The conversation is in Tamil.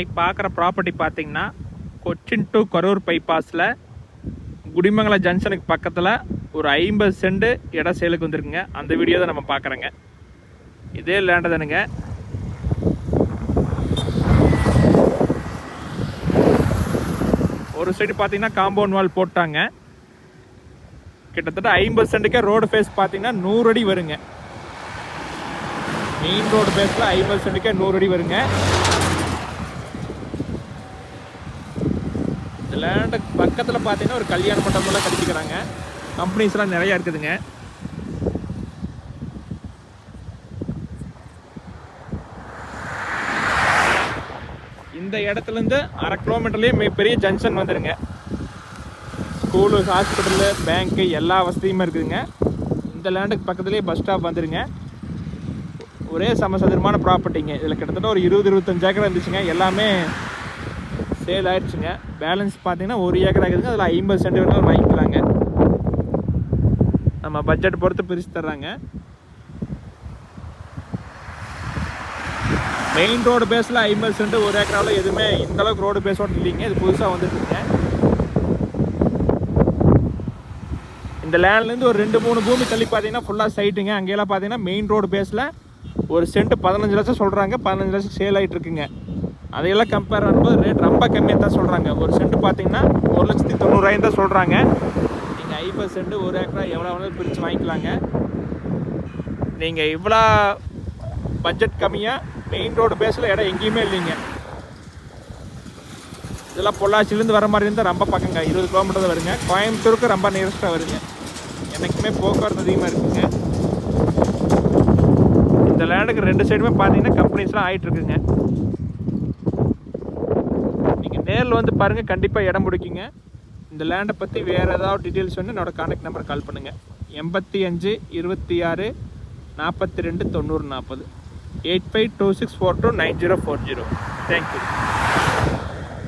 இன்னைக்கு பார்க்குற ப்ராப்பர்ட்டி பார்த்தீங்கன்னா கொச்சின் டு கரூர் பைபாஸில் குடிமங்கலம் ஜங்ஷனுக்கு பக்கத்தில் ஒரு ஐம்பது சென்ட் இடம் சேலுக்கு வந்திருக்குங்க. அந்த வீடியோ தான் நம்ம பார்க்குறோங்க. இதே லேண்டு தானுங்க. ஒரு சைடு பார்த்தீங்கன்னா காம்பவுண்ட் வால் போட்டாங்க. கிட்டத்தட்ட ஐம்பது சென்ட்டுக்கே ரோடு ஃபேஸ் பார்த்தீங்கன்னா நூறு அடி வருங்க. மெயின் ரோடு ஃபேஸில் ஐம்பது சென்ட்டுக்கே நூறு அடி வருங்க. லேண்டுக்கு பக்கத்தில் பார்த்தீங்கன்னா ஒரு கல்யாண மண்டபம்லாம் கட்டிக்கிறாங்க. கம்பெனிஸ்லாம் நிறையா இருக்குதுங்க. இந்த இடத்துலேருந்து அரை கிலோமீட்டர்லேயே மிகப்பெரிய ஜங்ஷன் வந்துடுங்க ஸ்கூலு ஹாஸ்பிட்டலு பேங்க்கு எல்லா வசதியுமே இருக்குதுங்க. இந்த லேண்டுக்கு பக்கத்துலேயே பஸ் ஸ்டாப் வந்துடுங்க ஒரே சமசதுரமான ப்ராப்பர்ட்டிங்க இதில் கிட்டத்தட்ட ஒரு இருபது இருபத்தஞ்சு ஏக்கர் இருந்துச்சுங்க. எல்லாமே சேல் ஆயிடுச்சுங்க பேலன்ஸ் பார்த்தீங்கன்னா ஒரு ஏக்கர் ஆகுதுங்க. அதில் ஐம்பது சென்ட் வரைக்கும் வாங்கிக்கலாங்க. நம்ம பட்ஜெட் பொறுத்து பிரித்து தர்றாங்க. மெயின் ரோடு பேஸில் ஐம்பது சென்ட் ஒரு ஏக்கராவில் எதுவுமே இந்தளவுக்கு ரோடு பேஸோடு இல்லைங்க. இது புதுசாக வந்துட்டுருங்க இந்த லேண்ட்லேருந்து ஒரு ரெண்டு மூணு பூமி தள்ளி பார்த்தீங்கன்னா ஃபுல்லாக சைட்டுங்க அங்கேயெல்லாம் பார்த்தீங்கன்னா மெயின் ரோடு பேஸில் ஒரு சென்ட் பதினஞ்சு லட்சம் சொல்கிறாங்க பதினஞ்சு லட்சம் சேல் ஆகிட்டு இருக்குங்க அதையெல்லாம் கம்பேர் பண்ணும்போது ரேட் ரொம்ப கம்மியாக தான் சொல்கிறாங்க ஒரு சென்ட் பார்த்தீங்கன்னா ஒரு லட்சத்தி தொண்ணூறாயிரம் தான் சொல்கிறாங்க நீங்கள் ஐம்பது சென்ட் ஒரு ஏக்கரா எவ்வளோ வேணாலும் பிரித்து வாங்கிக்கலாங்க. நீங்கள் இவ்வளோ பட்ஜெட் கம்மியாக மெயின் ரோடு பேஸில் இடம் எங்கேயுமே இல்லைங்க. இதெல்லாம் பொள்ளாச்சிலேருந்து வர மாதிரி இருந்தால் ரொம்ப பக்கங்க. இருபது கிலோமீட்டர் தான் வருங்க. கோயம்புத்தூருக்கு ரொம்ப நியரஸ்ட்டாக வருங்க. என்றைக்குமே போக்குவரத்து அதிகமாக இருக்குங்க. இந்த லேண்டுக்கு ரெண்டு சைடுமே பார்த்தீங்கன்னா கம்பெனிஸ்லாம் ஆகிட்டு வந்து பாருங்கள் கண்டிப்பாக இடம் பிடிக்குங்க. இந்த லேண்டை பற்றி வேறு ஏதாவது டீட்டெயில்ஸ் வேணும் என்னோடய கான்டாக்ட் நம்பர் கால் பண்ணுங்கள் எண்பத்தி அஞ்சு இருபத்தி ஆறு நாற்பத்தி ரெண்டு தொண்ணூறு நாற்பது eight five two six four two nine zero four zero thank you